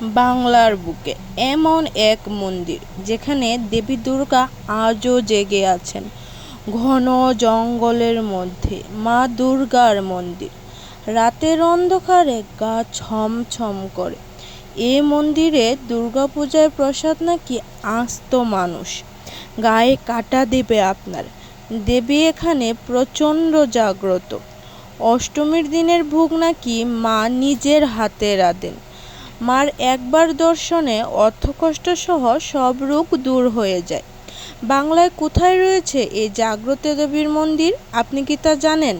বাংলার বুকে। এমন এক মন্দির যেখানে দেবী দুর্গা আজও জেগে আছেন। ঘন জঙ্গলের মধ্যে মা দুর্গার মন্দির। রাতের অন্ধকারে গা ছমছম করে। এ মন্দিরে দুর্গাপূজার প্রসাদ নাকি আস্ত মানুষ। গায়ে কাটা দেবে আপনার। দেবী এখানে প্রচণ্ড জাগ্রত। অষ্টমীর দিনের ভোগ নাকি মা নিজের হাতে রাঁধেন। মার একবার দর্শনে অর্থকষ্ট সহ সব রোগ দূর হয়ে যায়। বাংলায় কোথায় রয়েছে এই জাগ্রত দেবীর মন্দির, আপনি কি তা জানেন?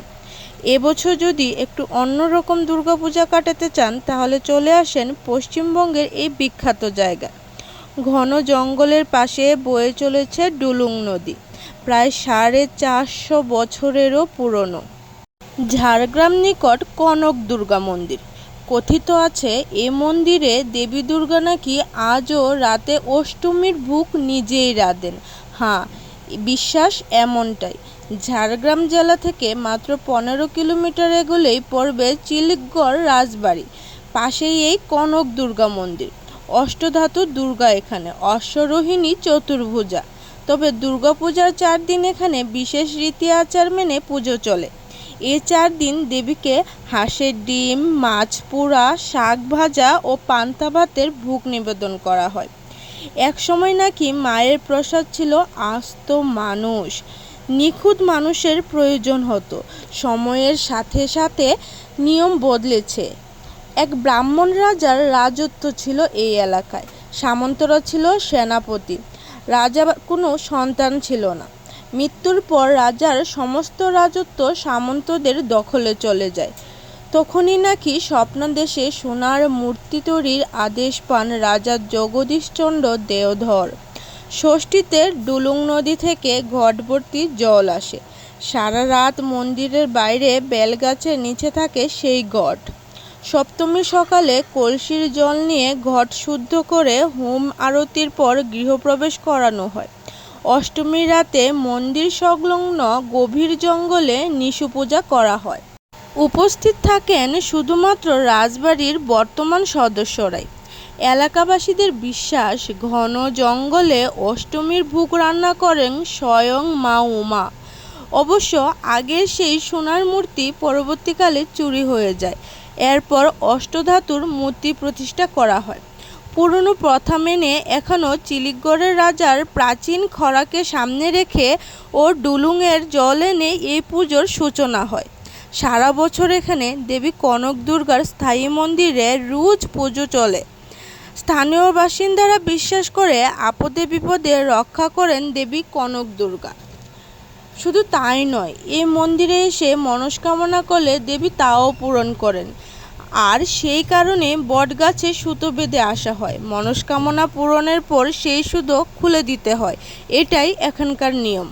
এবছর যদি একটু অন্যরকম দুর্গাপূজা কাটাতে চান, তাহলে চলে আসেন পশ্চিমবঙ্গের এই বিখ্যাত জায়গা। ঘন জঙ্গলের পাশে বয়ে চলেছে ডুলুং নদী, প্রায় সাড়ে চারশো বছরেরও পুরনো। ঝাড়গ্রাম নিকট কনক দুর্গা মন্দির কথিত আছে, এ মন্দিরে দেবী দুর্গা নাকি আজও রাতে অষ্টমীর ভুক নিজেই রাঁধেন। হ্যাঁ বিশ্বাস এমনটাই। ঝাড়গ্রাম জেলা থেকে মাত্র পনেরো কিলোমিটার এগোলেই পড়বে চিলিকগড় রাজবাড়ি, পাশেই এই কনক দুর্গা মন্দির। অষ্টধাতু দুর্গা এখানে, অশ্বরোহিণী চতুর্ভুজা। তবে দুর্গাপূজার চার দিন এখানে বিশেষ রীতি আচার মেনে পুজো চলে। এ চার দিন দেবীকে হাঁসের ডিম, মাছ, পোড়া, শাক ভাজা ও পান্তা ভাতের ভোগ নিবেদন করা হয়। এক সময় নাকি মায়ের প্রসাদ ছিল আস্ত মানুষ। নিখুঁত মানুষের প্রয়োজন হতো। সময়ের সাথে সাথে নিয়ম বদলেছে। এক ব্রাহ্মণ রাজার রাজত্ব ছিল এই এলাকায়। সামন্তরা ছিল সেনাপতি। রাজা কোনো সন্তান ছিল না। মৃত্যুর পর রাজার সমস্ত রাজত্ব সামন্তদের দখলে চলে যায়। তখনই নাকি স্বপ্নদেশে সোনার মূর্তি তৈরির আদেশ পান রাজা জগদীশচন্দ্র দেওধর। ষষ্ঠীতে ডুলুং নদী থেকে ঘটভর্তি জল আসে। সারা রাত মন্দিরের বাইরে বেলগাছের নিচে থাকে সেই ঘট সপ্তমী সকালে কলসির জল নিয়ে ঘট শুদ্ধ করে হোম আরতির পর গৃহপ্রবেশ করানো হয়। অষ্টমীর রাতে মন্দির সংলগ্ন গভীর জঙ্গলে নিশু পূজা করা হয়। উপস্থিত থাকেন শুধুমাত্র রাজবাড়ির বর্তমান সদস্যরাই। এলাকাবাসীদের বিশ্বাস, ঘন জঙ্গলে অষ্টমীর ভোগ রান্না করেন স্বয়ং মা উমা অবশ্য আগের সেই সোনার মূর্তি পরবর্তীকালে চুরি হয়ে যায়। এরপর অষ্টধাতুর মূর্তি প্রতিষ্ঠা করা হয়। পুরনো প্রথা মেনে এখনও চিলিগড়ের রাজার প্রাচীন খরাকে সামনে রেখে ও ডুলুংয়ের জল এনে এই পুজোর সূচনা হয়। সারা বছর এখানে দেবী কনক দুর্গার স্থায়ী মন্দিরে রোজ পুজো চলে। স্থানীয় বাসিন্দারা বিশ্বাস করে আপদে বিপদে রক্ষা করেন দেবী কনক দুর্গা। শুধু তাই নয়, এই মন্দিরে এসে মনস্কামনা করলে দেবী তাও পূরণ করেন। আর সেই কারণে বটগাছে সুতো বেঁধে আসা হয়। মনস্কামনা পূরণের পর সেই সুতো খুলে দিতে হয়। এটাই এখানকার নিয়ম।